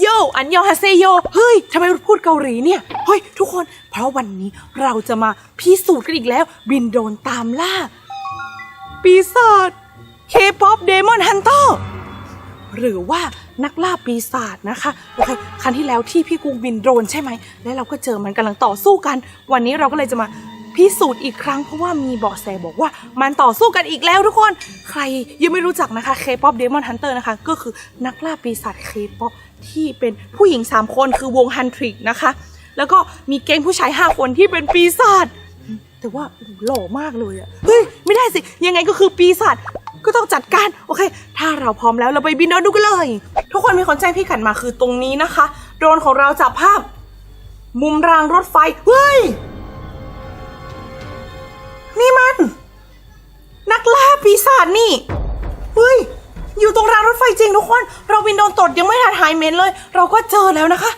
โยอันยองฮาเซโย เฮ้ยทำไมพูดเกาหลีเนี่ย เฮ้ย ทุกคน เพราะวันนี้เราจะมาพิสูจน์กันอีกแล้ว บินโดนตามล่า ปีศาจเคป๊อปเดมอนฮันเตอร์หรือว่านักล่าปีศาจนะคะโอเคครั้งที่แล้วที่พี่กุ๊กบินโดรนใช่ไหม แล้วเราก็เจอมันกำลังต่อสู้กัน วันนี้เราก็เลยจะมา พิสูจน์อีกครั้งเพราะว่ามีเบาะแสบอกว่ามันต่อสู้กันอีกแล้วทุกคน ใครยังไม่รู้จักนะคะ K-pop Demon Hunter นะคะ ก็คือนักล่าปีศาจ K-pop ที่เป็นผู้หญิง 3 คนคือวงฮันทริกนะคะ แล้วก็มีแก๊งผู้ชาย 5 คนที่เป็นปีศาจแต่ว่าโหหล่อมากเลยอะเฮ้ย ไม่ได้สิ ยังไงก็คือปีศาจก็ต้องจัดการ โอเค ถ้าเราพร้อมแล้วเราไปบินเอาดูกันเลย ทุกคนมีคนแจ้งพี่ขันมาคือตรงนี้นะคะ โดรนของเราจับภาพ มุมรางรถไฟ เฮ้ยาปีศาจนี่ เฮ้ย อยู่ตรงรางรถไฟจริงทุกคน เราบินโดนตดยังไม่ทันหายเมนเลย เราก็เจอแล้วนะคะ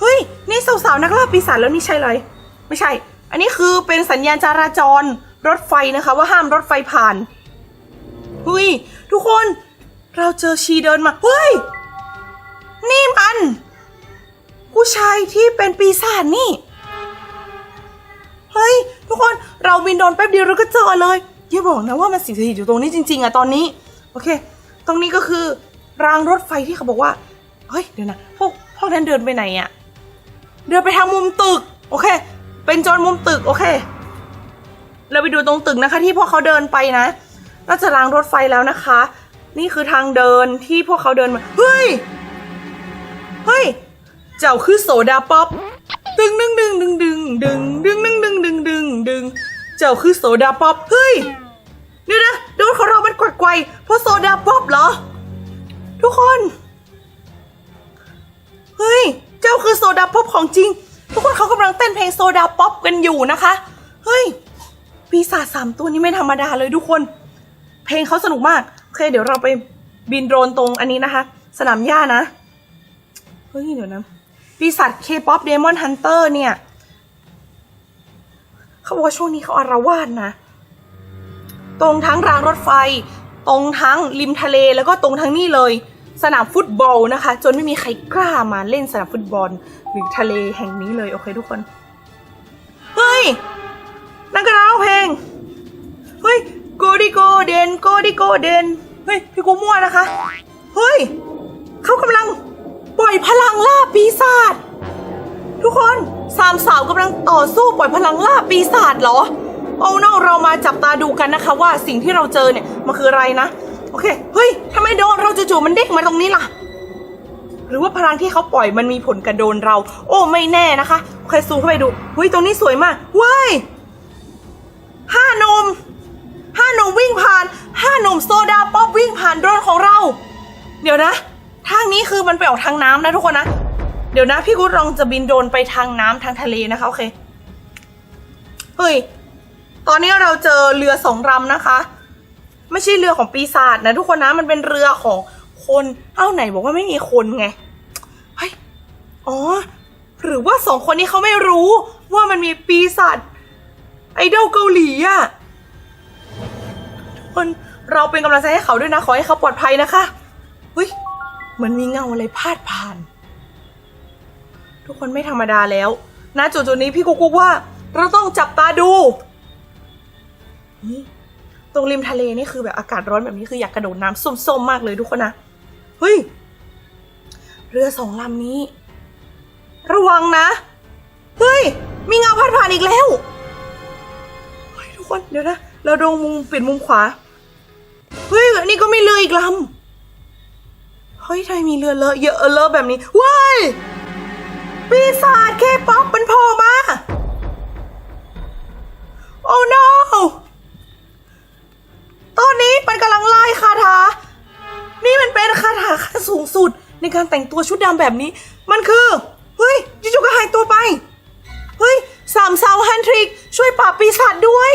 เฮ้ย นี่สาวๆนักล่าปีศาจแล้วนี่ใช่เลย ไม่ใช่ อันนี้คือเป็นสัญญาณจราจรรถไฟนะคะ ว่าห้ามรถไฟผ่าน เฮ้ย ทุกคน เราเจอชีเดินมา เฮ้ย นี่มัน ผู้ชายที่เป็นปีศาจนี่ เฮ้ย ทุกคน เราบินโดนแป๊บเดียวเราก็เจอเลย อย่าบอกนะว่ามันสิงสถิตอยู่ตรงนี้จริง ๆอะตอนนี้ โอเค ตรงนี้ก็คือรางรถไฟที่เขาบอกว่า เฮ้ยเดี๋ยวนะพวกพวกนั้นเดินไปไหนอะเดินไปทางมุมตึก โอเค เป็นโจรมุมตึกโอเค เราไปดูตรงตึกนะคะ ที่พวกเขาเดินไปนะน่าจะรางรถไฟแล้วนะคะ นี่คือทางเดินที่พวกเขาเดินมาเฮ้ยเฮ้ยเจ้าคือโซดาป๊อปดึงดึงดึงดึงดึงดึงดึงดึงดึงดึงดึงดึงเจ้าคือโซดาป๊อปเฮ้ ไกวเพราะโซดาป๊อปเหรอ ทุกคน เฮ้ย เจ้าคือโซดาป๊อปของจริง ทุกคนเขากำลังเต้นเพลงโซดาป๊อปกันอยู่นะคะ เฮ้ย ปีศาจสามตัวนี้ไม่ธรรมดาเลยทุกคน เพลงเขาสนุกมาก โอเค เดี๋ยวเราไปบินโดรนตรงอันนี้นะคะ สนามหญ้านะ เฮ้ย เดี๋ยวนะปีศาจ K-pop Demon Hunter เนี่ยเขาบอกว่าช่วงนี้เขาอารวาสนะ ตรงทั้งรางรถไฟ ตรงทั้งริมทะเลแล้วก็ตรงทั้งนี่เลย สนามฟุตบอลนะคะ จนไม่มีใครกล้ามาเล่นสนามฟุตบอล หรือทะเลแห่งนี้เลยโอเคทุกคน เฮ้ยนั่นก็ร้องเพลง เฮ้ยโกดิโกเดนโกดิโกเดนเฮ้ยพี่กูมั่วนะคะ เฮ้ยเขากำลังปล่อยพลังล่าปีศาจทุกคนสามสาวกำลังต่อสู้ปล่อยพลังล่าปีศาจเหรอ โอ้ no เรามาจับตาดูกันนะคะว่าสิ่งที่เราเจอเนี่ยมันคืออะไรนะ โอเค เฮ้ยทำไมโดนเราจู่ๆมันเด้งมาตรงนี้ล่ะ หรือว่าพลังที่เขาปล่อยมันมีผลกับโดนเรา โอ้ไม่แน่นะคะโอเคซูมเข้าไปดูเฮ้ยตรงนี้สวยมากเว้ยห้าหนมห้าหนมวิ่งผ่านห้าหนมโซดาป๊อปวิ่งผ่านโดรนของเรา เดี๋ยวนะทางนี้คือมันไปออกทางน้ำนะทุกคนนะ เดี๋ยวนะ พี่กุ๊ดลองจะบินโดรนไปทางน้ำทางทะเลนะคะโอเค เฮ้ย ตอนนี้เราเจอเรือสองลำนะคะ ไม่ใช่เรือของปีศาจนะทุกคนนะมันเป็นเรือของคนเอ้าไหนบอกว่าไม่มีคนไงเฮ้ยอ๋อหรือว่าสองคนนี้เขาไม่รู้ว่ามันมีปีศาจไอดอลเกาหลีอะทุกคนเราเป็นกำลังใจให้เขาด้วยนะ ขอให้เขาปลอดภัยนะคะเฮ้ยเหมือนมีเงาอะไรพาดผ่าน ทุกคนไม่ธรรมดาแล้วนะจุดๆนี้พี่กุ๊กว่า เราต้องจับตาดู ตรงริมทะเลนี่คือแบบอากาศร้อนแบบนี้คืออยากกระโดดน้ำส้มๆมากเลยทุกคนนะ เฮ้ย เรือสองลำนี้ ระวังนะ เฮ้ย มีเงาพาดผ่านอีกแล้วเฮ้ยทุกคนเดี๋ยวนะ เราดูมุมเปลี่ยนมุมขวา เฮ้ยนนี้ก็ไมีเรืออีกลำ เฮ้ยทำไมมีเรือเลอะเยอะเลอะแบบนี้ว้ายปีศาจเคป๊อปมันโผล่มา โอ้ no ในการแต่งตัวชุดดำแบบนี้ มันคือเฮ้ยจู่ๆก็หายตัวไปเฮ้ยสามสาวฮันทริก ช่วยปราบปีศาจด้วย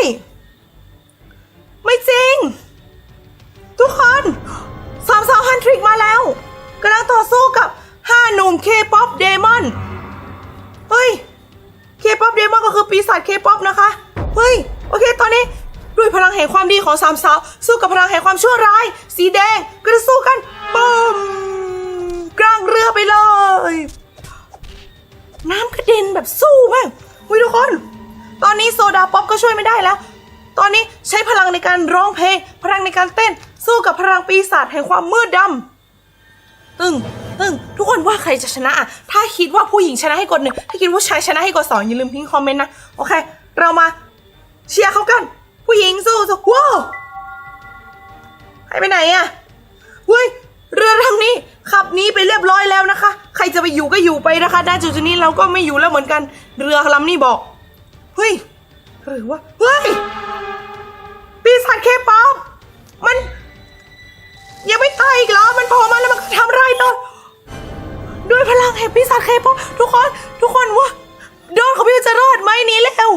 ไม่จริง ทุกคนสามสาวฮันทริกมาแล้วกำลังต่อสู้กับห้าหนุ่มเคป๊อปเดมอนเฮ้ยเคป๊อปเดมอนก็คือปีศาจเคป๊อปนะคะเฮ้ยโอเค ตอนนี้ด้วยพลังแห่งความดีของสามสาว สู้กับพลังแห่งความชั่วร้าย สีแดงก็จะสู้กันปึ้ม ทุกคน ตอนนี้โซดาป๊อปก็ช่วยไม่ได้แล้ว ตอนนี้ใช้พลังในการร้องเพลง พลังในการเต้น สู้กับพลังปีศาจแห่งความมืดดำตึงตึงทุกคนว่าใครจะชนะอะถ้าคิดว่าผู้หญิงชนะให้กดหนึ่งถ้าคิดว่าชายชนะให้กดสองอย่าลืมทิ้งคอมเมนต์นะ โอเค เรามาเชียร์เขากัน ผู้หญิงสู้สู้ว้าวหายไปไหนอะเฮ้ย เรือลำนี้ขับนี้ไปเรียบร้อยแล้วนะคะ ใครจะไปอยู่ก็อยู่ไปนะคะณจุดนี้เราก็ไม่อยู่แล้วเหมือนกัน เรือลำนี้บอก เฮ้ย หรือว่าเฮ้ย ปีศาจเคป๊อปมัน ยังไม่ตายอีกเหรอ มันโผล่มาแล้วมันทำไรเลยด้วยพลังแห่งปีศาจเคป๊อปทุกคน ทุกคนว่าโดนเของพี่จะรอดไหมหนี้แล้ว